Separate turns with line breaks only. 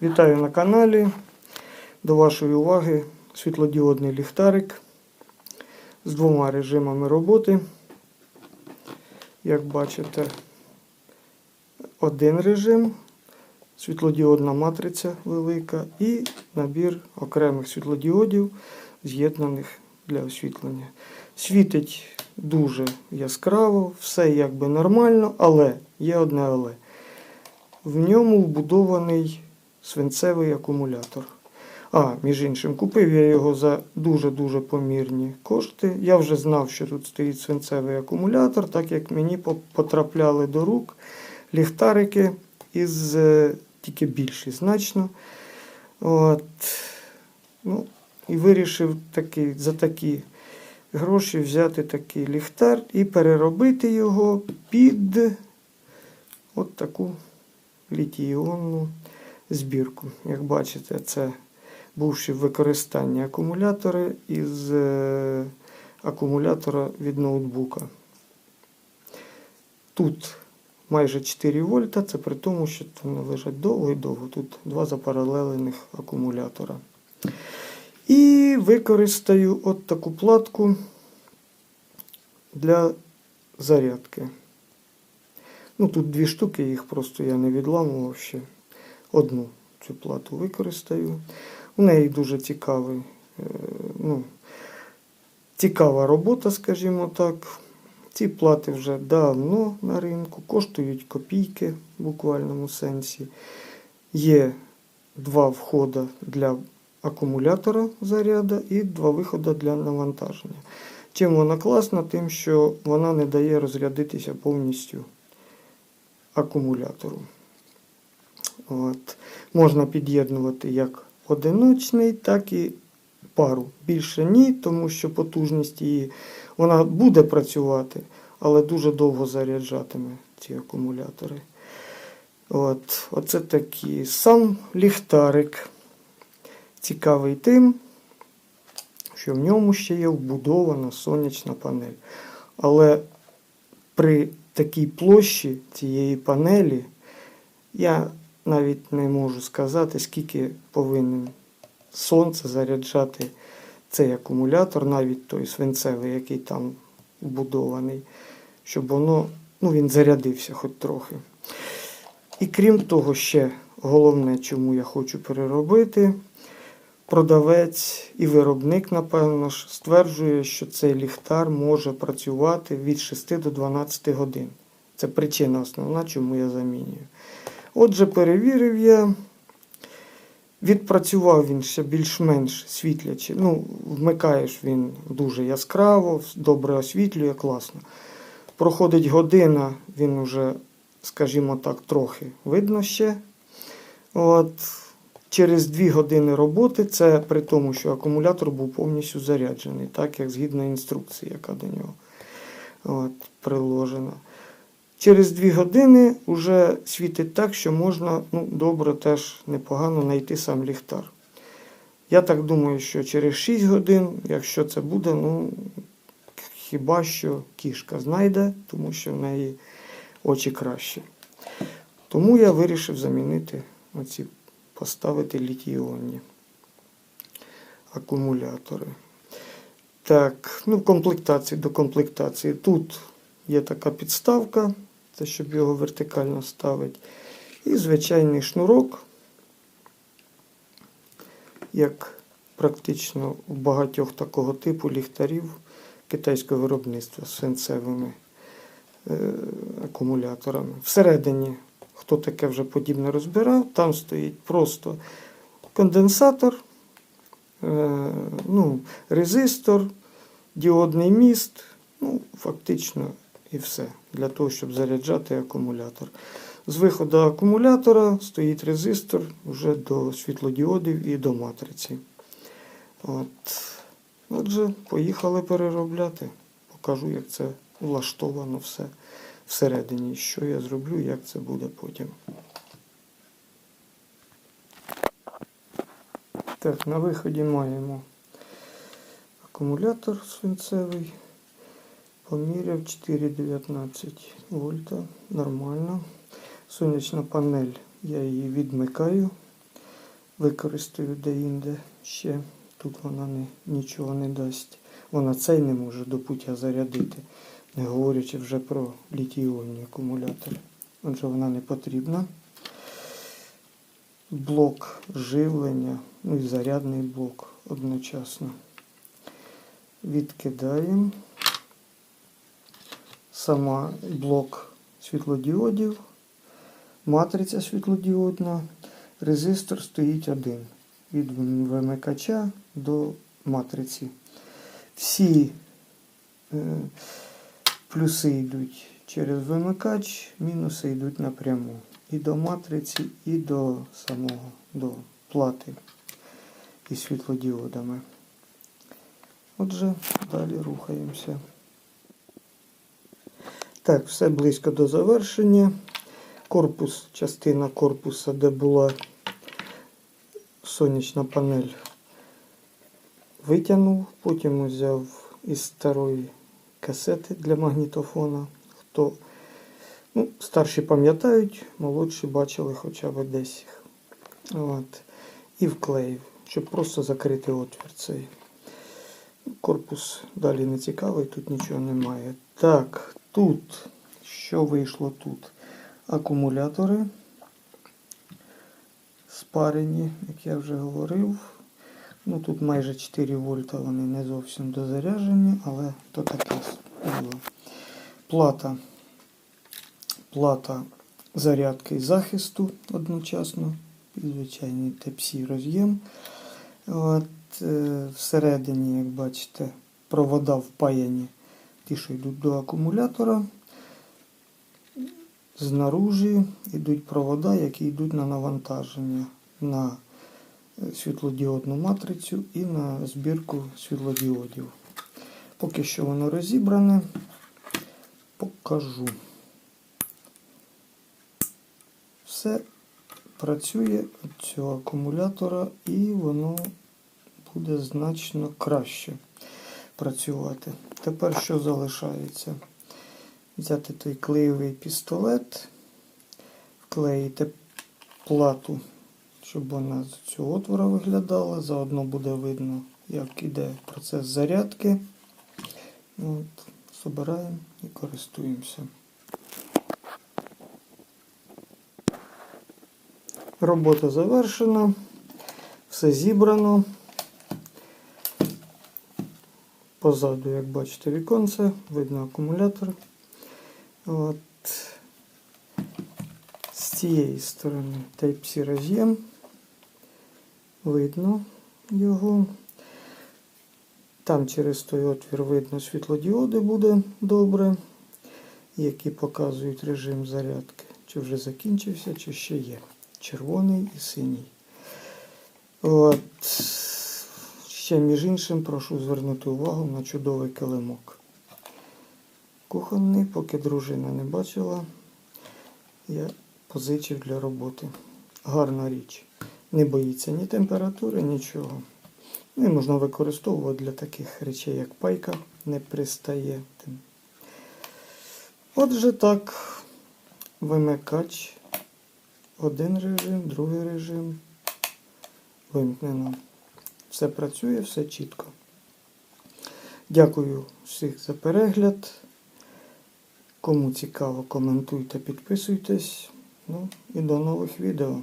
Вітаю на каналі. До вашої уваги світлодіодний ліхтарик з двома режимами роботи. Як бачите, один режим, світлодіодна матриця велика і набір окремих світлодіодів, з'єднаних для освітлення. Світить дуже яскраво, все якби нормально, але є одне але. В ньому вбудований свинцевий акумулятор. А, між іншим, купив я його за дуже-дуже помірні кошти. Я вже знав, що тут стоїть свинцевий акумулятор, так як мені потрапляли до рук ліхтарики із е, тільки більші значно. От. Ну, і вирішив таки, за такі гроші взяти такий ліхтар і переробити його під от таку літій-іонну збірку. Як бачите, це бувші в використанні акумулятори із е, акумулятора від ноутбука. Тут майже 4 вольта, це при тому, що вони лежать довго і довго. Тут два запаралелених акумулятора. І використаю от таку платку для зарядки. Ну, тут дві штуки, їх просто я не відламував ще. Одну цю плату використаю. У неї дуже цікавий, е, ну, цікава робота, скажімо так. Ці плати вже давно на ринку, коштують копійки в буквальному сенсі. Є два входи для акумулятора заряду і два виходи для навантаження. Чим вона класна? Тим, що вона не дає розрядитися повністю акумулятору. От. Можна під'єднувати як одиночний, так і пару. Більше ні, тому що потужність її вона буде працювати, але дуже довго заряджатиме ці акумулятори. От. Оце такі. Сам ліхтарик цікавий тим, що в ньому ще є вбудована сонячна панель. Але при такій площі цієї панелі я навіть не можу сказати, скільки повинен сонце заряджати цей акумулятор, навіть той свинцевий, який там вбудований, щоб воно, ну, він зарядився хоч трохи. І крім того, ще головне, чому я хочу переробити, продавець і виробник, напевно ж, стверджує, що цей ліхтар може працювати від 6 до 12 годин. Це причина основна, чому я замінюю. Отже, перевірив я. Відпрацював він ще більш-менш світлячи. Ну, вмикаєш він дуже яскраво, добре освітлює, класно. Проходить година, він уже, скажімо так, трохи видно ще. От. Через 2 години роботи, це при тому, що акумулятор був повністю заряджений, так як згідно інструкції, яка до нього от, приложена. Через 2 години вже світить так, що можна ну, добре теж непогано знайти сам ліхтар. Я так думаю, що через 6 годин, якщо це буде, ну хіба що кішка знайде, тому що в неї очі краще. Тому я вирішив замінити оці, поставити літій-іонні акумулятори. Так, ну, комплектації до комплектації. Тут є така підставка, це щоб його вертикально ставити. І звичайний шнурок, як практично у багатьох такого типу ліхтарів китайського виробництва з свинцевими е, акумуляторами. Всередині, хто таке вже подібне розбирав, там стоїть просто конденсатор, е, ну, резистор, діодний міст, ну, фактично і все для того, щоб заряджати акумулятор. З виходу акумулятора стоїть резистор вже до світлодіодів і до матриці. От. Отже, поїхали переробляти. Покажу, як це влаштовано все всередині. Що я зроблю, як це буде потім. Так, на виході маємо акумулятор свинцевий. Поміряв 4,19 вольта. Нормально. Сонячна панель, я її відмикаю. використаю де-інде ще. Тут вона не, нічого не дасть. Вона цей не може до пуття зарядити, не говорячи вже про літій-іонні акумулятори. Отже, вона не потрібна. Блок живлення, ну і зарядний блок одночасно. Відкидаємо. Сама блок світлодіодів, матриця світлодіодна, резистор стоїть один від вимикача до матриці. Всі е, плюси йдуть через вимикач, мінуси йдуть напряму. І до матриці, і до самого до плати із світлодіодами. Отже, далі рухаємося. Так, все близько до завершення. Корпус, частина корпуса, де була сонячна панель, витягнув, потім взяв із старої касети для магнітофона. Хто ну, старші пам'ятають, молодші бачили хоча б десь їх. От. І вклеїв, щоб просто закрити отвір цей. Корпус далі не цікавий, тут нічого немає. Так, тут, що вийшло тут? Акумулятори спарені, як я вже говорив. Ну, тут майже 4 вольта, вони не зовсім дозаряджені, але то таке діло. Плата. Плата зарядки і захисту одночасно. Звичайний Type-C роз'єм. От, е, всередині, як бачите, провода впаяні, ті, що йдуть до акумулятора. Знаружі йдуть провода, які йдуть на навантаження на е, світлодіодну матрицю і на збірку світлодіодів. Поки що воно розібране, покажу. Все працює від цього акумулятора і воно буде значно краще працювати. Тепер що залишається? Взяти той клеєвий пістолет, вклеїти плату, щоб вона з цього отвора виглядала. Заодно буде видно, як іде процес зарядки. От, Собираємо і користуємося. Робота завершена, все зібрано. Позаду, як бачите, віконце, видно акумулятор. От. З цієї сторони Type-C роз'єм. Видно його. Там через той отвір видно світлодіоди буде добре, які показують режим зарядки. Чи вже закінчився, чи ще є. Червоний і синій. От. Ще між іншим прошу звернути увагу на чудовий килимок. Кухонний, поки дружина не бачила, я позичив для роботи. Гарна річ. Не боїться ні температури, нічого. І можна використовувати для таких речей, як пайка, не пристає. Отже так, вимикач. Один режим, другий режим. Вимкнено. Все працює, все чітко. Дякую всіх за перегляд. Кому цікаво, коментуйте, підписуйтесь. Ну і до нових відео.